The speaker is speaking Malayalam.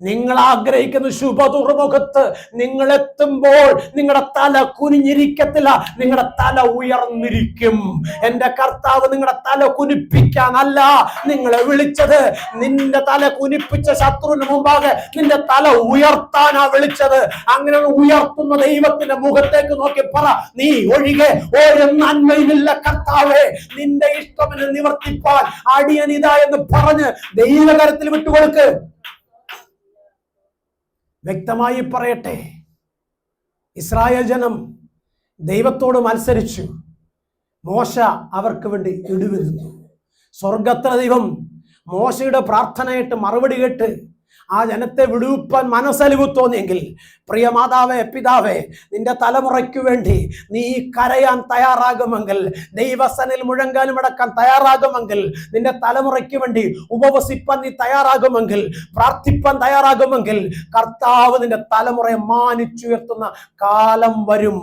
നിങ്ങൾ ആഗ്രഹിക്കുന്ന ശുഭതുറമുഖത്ത് നിങ്ങൾ എത്തുമ്പോൾ നിങ്ങളുടെ തല കുനിഞ്ഞിരിക്കത്തില്ല. നിങ്ങളുടെ തല ഉയർന്നിരിക്കും. എന്റെ കർത്താവ് നിങ്ങളുടെ തല കുനിപ്പിക്കാനല്ല നിങ്ങളെ വിളിച്ചത്. നിന്റെ തല കുനിപ്പിച്ച ശത്രുവിന് മുമ്പാകെ നിന്റെ തല ഉയർത്താനാ വിളിച്ചത്. അങ്ങനെ ഉയർത്തുന്ന ദൈവത്തിന്റെ മുഖത്തേക്ക് നോക്കി പറ നീ ഒഴികെ ഒരു നന്മയിലില്ല കർത്താവേ. നിന്റെ ഇഷ്ടമെന്ന് നിവർത്തിപ്പാൻ അടിയനിതാ എന്ന് പറഞ്ഞ് ദൈവകരത്തിൽ വിട്ടുകൊടുക്ക്. വ്യക്തമായി പറയട്ടെ. ഇസ്രായേൽ ജനം ദൈവത്തോട് മത്സരിച്ചു. മോശ അവർക്ക് വേണ്ടി ഇടിവിരുന്നു. സ്വർഗത്ര ദൈവം മോശയുടെ പ്രാർത്ഥനയായിട്ട് മറുപടി കേട്ട് ആ ജനത്തെ വിടുവിപ്പാൻ മനസ്സലിവ് തോന്നിയെങ്കിൽ പ്രിയ മാതാവേ പിതാവേ നിന്റെ തലമുറയ്ക്ക് വേണ്ടി നീ കരയാൻ തയ്യാറാകുമെങ്കിൽ ദൈവസനിൽ മുഴങ്കാലും അടക്കാൻ തയ്യാറാകുമെങ്കിൽ നിന്റെ തലമുറയ്ക്ക് വേണ്ടി ഉപവസിപ്പാൻ നീ തയ്യാറാകുമെങ്കിൽ പ്രാർത്ഥിപ്പാൻ തയ്യാറാകുമെങ്കിൽ കർത്താവ് നിന്റെ തലമുറയെ മാനിച്ചുയർത്തുന്ന കാലം വരും.